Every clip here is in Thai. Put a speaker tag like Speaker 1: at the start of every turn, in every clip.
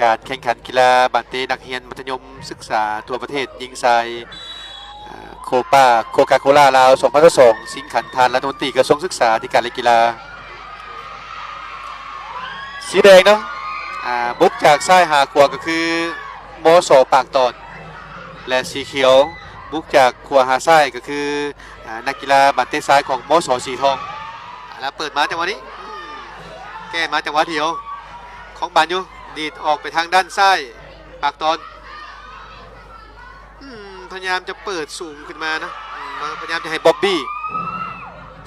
Speaker 1: การแข่งขันกีฬาบาเตนักเรียนมัธยมศึกษาทั่วประเทศยิงทรายโคปาโคคาโคล่าลาว2022สิงขันทานรัฐมนตรีกระทรวงศึกษาธิการและกีฬา สีแดงเนาะบุกจากซ้ายหาขวาก็คือโมโสปากตอนและสีเขียวบุกจากขวาหาซ้ายก็คืออนักกีฬาบัตเตซ้ายของโมโสสีทองแล้วเปิดมาจังหวะนี้ แก้มาจังหวะเดียวของบานอยู่ ดีดออกไปทางด้านซ้ายปากตอนอืมพยายามจะเปิดสูงขึ้นมานะอืมพยายามจะให้บ๊อบบี้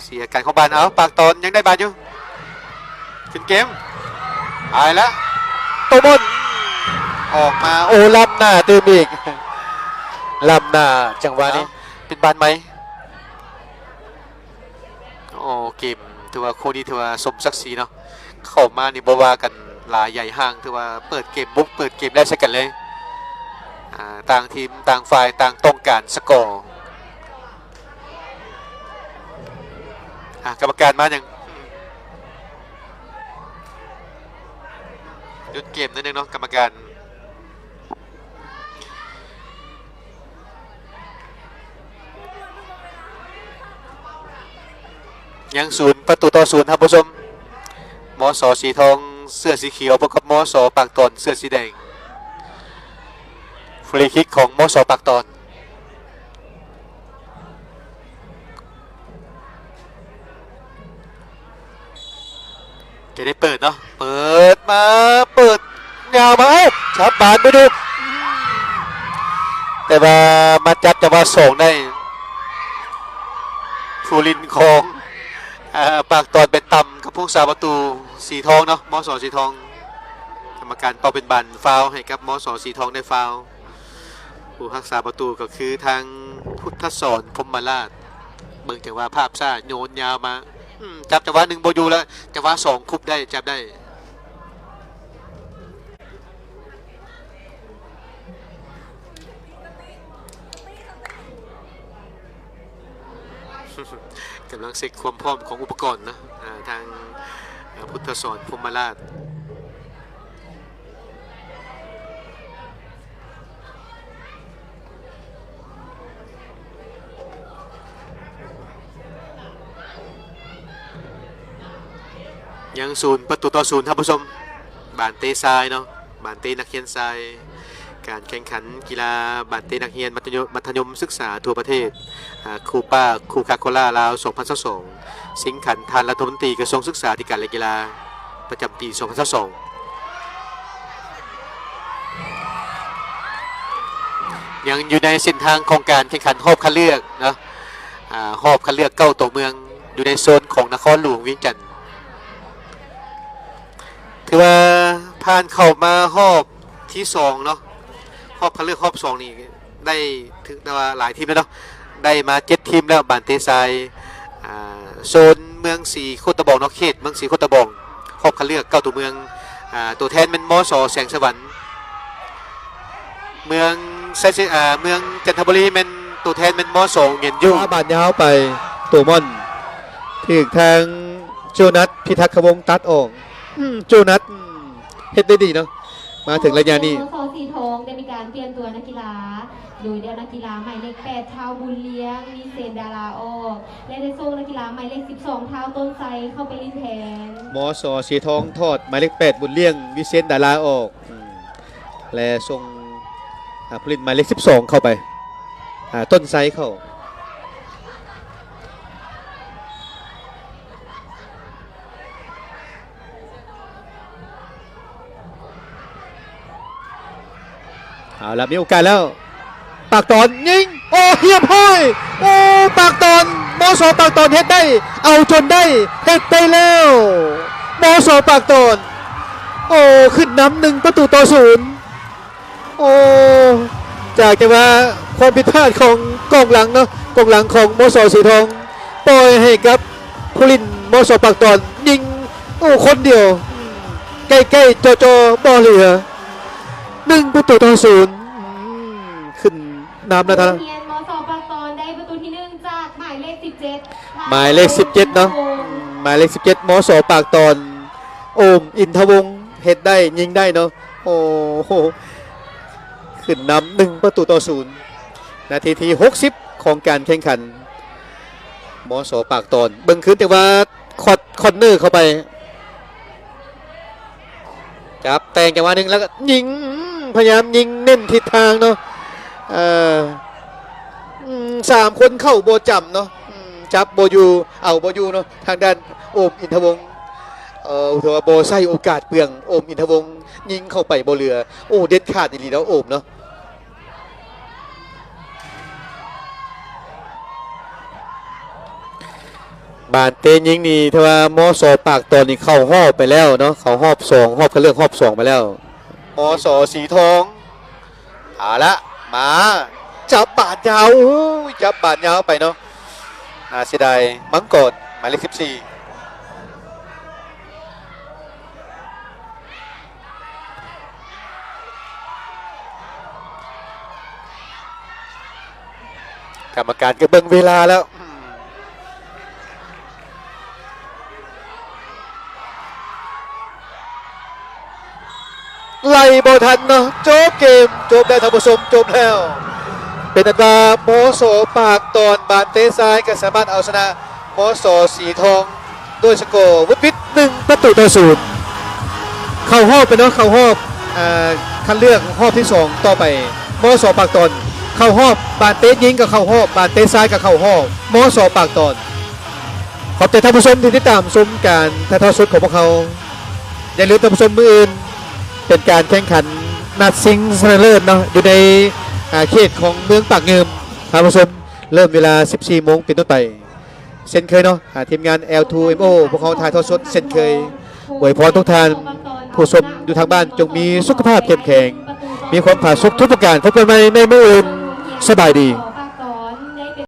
Speaker 1: เสียการของบานเอาปากตอนยังได้บานอยู่ขึ้นเกมอายแล้วตัวบนออกมาโอ้ล้ำหน้าตื่มอีกล้ำหน้าจังหวะนี้เป็นบานไหมโอ้เกมถือว่าโคดีถือว่าสมศักดิ์ศรีเนาะเข้ามานี่บว่ากันห ลายใหญ่ห้างถือว่าเปิดเกมบุกเปิดเกมแรกใช่กันเลยต่างทีมต่างฝ่ายต่างต้องการสกอร์กรรมการมาอย่างหยุดเกมนิดนึงเนาะกรรมการยังศูนย์ประตูต่อศูนย์ครับผู้ชมมอสอสีทอง เสื้อสีเขียวพบกับมอสอปากตอนเสื้อสีแดง ฟรีคิกของมอสอปากตอนจะได้เปิดเนาะ เปิดมา เปิดยาวมาให้ชับบานไปดู แต่ว่ามาจับจังหวะส่งได้ฟูรินของอปากตอนเป็นต่ำกับพวกสาประตู สีทองเนาะมอสอสีทองกรรมการเป่าเป็นบันฟาวให้กับมอสอสีทองได้ฟาวผู้รักษาประตูก็คือทางพุทธสอนพรหมราชเบิ่งจากว่าภาพซ่าโยนยาวมาจับจังหวะหนึ่งโบยูแล้วจังหวะสองคุบได้จับได้กำลังเช็คความพร้อมของอุปกรณ์นะทาง ทธสอนพรหมราชยังศูนย์ประตูต่อศูนย์ท่านผู้ชมบานเตทรายเนาะบานเตนักเขียนทราย การแข่งขันกีฬาบานเตนักเรียนมัธยมศึกษาทั่วประเทศคูป้าคูคาโคล่าลาว 2022สิงขันทานรัฐมนตรีกระทรวงศึกษาธิการและกีฬาประจำปี 2022ยังอยู่ในเส้นทางของการแข่งขันหอบคัดเลือกนะหอบคัดเลือกเก้าตัวเมืองอยู่ในโซนของนครหลวงวียงจันทร์ถือว่าผ่านเข้ามาหอบที่สองเนาะ หอบคัดเลือกหอบสองนี่ได้ถึงแต่ว่าหลายทีมแล้วเนาะได้มาเจ็ดทีมแล้วบานเตซายอ่าโซนเมืองสีโคตะบองเนาะเขตเมืองสีโคตะบองหอบคัดเลือกเก้าตัวเมืองอ่าตัวแทนเป็นมอสอแสงสวรรค์เมืองไซซิอ่าเมืองจันทบุรีเป็นตัวแทนเป็นมอสองเงินยุ่ง
Speaker 2: อาบานยาวไปตัวม่อนถึกทางโจนัสพิทักษ์วงศ์ตัดออกอืมโจนัสอืมเฮ็ดได้ดีเนาะมาถึงระยะนี้
Speaker 3: โซสีทอ งได้มีการเปลี่ยนตัวนักกีฬา โดยเดียวนักกีฬาหมายเลข8เท้าบุญเลี้ยงมีเซนดาราออก และได้ส่งนักกีฬาหมายเลข 12 เท้าต้นไทรเข้าไปลินแทน
Speaker 2: มอสอสีทองทอดหมายเลข 8 บุญเลี้ยงวิเซนดาราออก และส่งอาผลิตหมายเลข 12 เข้าไปอาต้นไซส์เข้า เอาละมีโอกาสแล้ว ปากตอนยิง โอ้เฮียบห้อยโอ้ปากตอนมอสอปากตอนเฮ็ดได้ เอาจนได้เฮ็ดได้แล้วมอสอปากตอนโอ้ขึ้นน้ำหนึ่งประตูต่อศูนย์โอ้จากจะว่าความผิดพลาดของกองหลังเนาะกองหลังของมอสอสีทองปล่อยให้กับผู้ลินมอสอปากตอนยิง โอ้คนเดียวใกล้ๆโจอๆบ่อเหลือ หนึ่งประตูต่อศูนย์อืมขึ้นน้ำแล้วท่าน
Speaker 3: เทียนมสปากตอนได้ประตูที่หนึ่งจากหมายเลข17
Speaker 2: หมายเลข17เนาะอืมหมายเลข17มอสอปากตอน โอมอินทวงศ์เฮ็ดได้ยิงได้เนาะ
Speaker 1: โอ้โหขึ้นนำหนึ่งประตูต่อศูนย์นาทีที่60ของการแข่งขันมอสอปากตอนเบิ่งขึ้นแต่ว่าคอดคอนเนอร์เข้าไปจับแต่งจังหวะหนึ่งแล้วก็ยิงอืม พยายามยิงเน้นทิศทางเนาะเอ่ออืมสามคนเข้าโบจำเนาะอืมจับโบอยูเอาโบอยูเนาะทางด้านโอมอินทวงศ์เอ่อถือว่าโบใส่โอกาสเปลืองโอมอินทวงศ์ยิงเข้าไปโบเรือโอ้เด็ดขาดดีแล้วโอมเนาะบานเตนยิงนี่ถ้าว่ามอสอปากตอนนี้เข้าหอบไปแล้วเนาะเข้าหอบสองหอบเขาเลือกหอบสองไปแล้ว มอสอสีทองเอาละมาจับบาดยาวจับบาดยาวไปเนาะน่าเสียดายมังกรหมายเลขสิบสี่กรรมการก็เบิ่งเวลาแล้ว ไล่บอทันเนาะจบเกมจบได้ท่านผู้ชมจบแล้ว เป็นอันว่าโมโสปากตอนบานเตซ้ายก็สามารถเอาชนะโมโสสีทองด้วยสกอร์วุฒิวิทย์หนึ่งประตูต่อศูนย์เข้าหอบไปเนาะเข้าหอบคันเลือกหอบที่สองต่อไปโมโสปากตอนเข้าหอบบานเตยิงกับเข้าหอบบานเตซ้ายกับเข้าหอบโมโสปากตอนขอบใจท่านผู้ชมที่ติดตามชมการถ่ายทอดสดของพวกเขาอย่าลืมท่านผู้ชมมืออื่น เป็นการแข่งขันนัดซิงส์ชนะเลิศเนาะอยู่ในอาเขตของเมืองปากเงิมท่านผู้ชมเริ่มเวลา 14โมงเป็นต้นไปเช่นเคยเนาะทีมงาน L2MO พวกเขาถ่ายทอดสดเช่นเคยอวยพรทุกท่านผู้ชมอยู่ทางบ้านจงมีสุขภาพเข้มแข็งมีความผาสุกทุกประการพบกันใหม่ในเมืออื่นสบายดี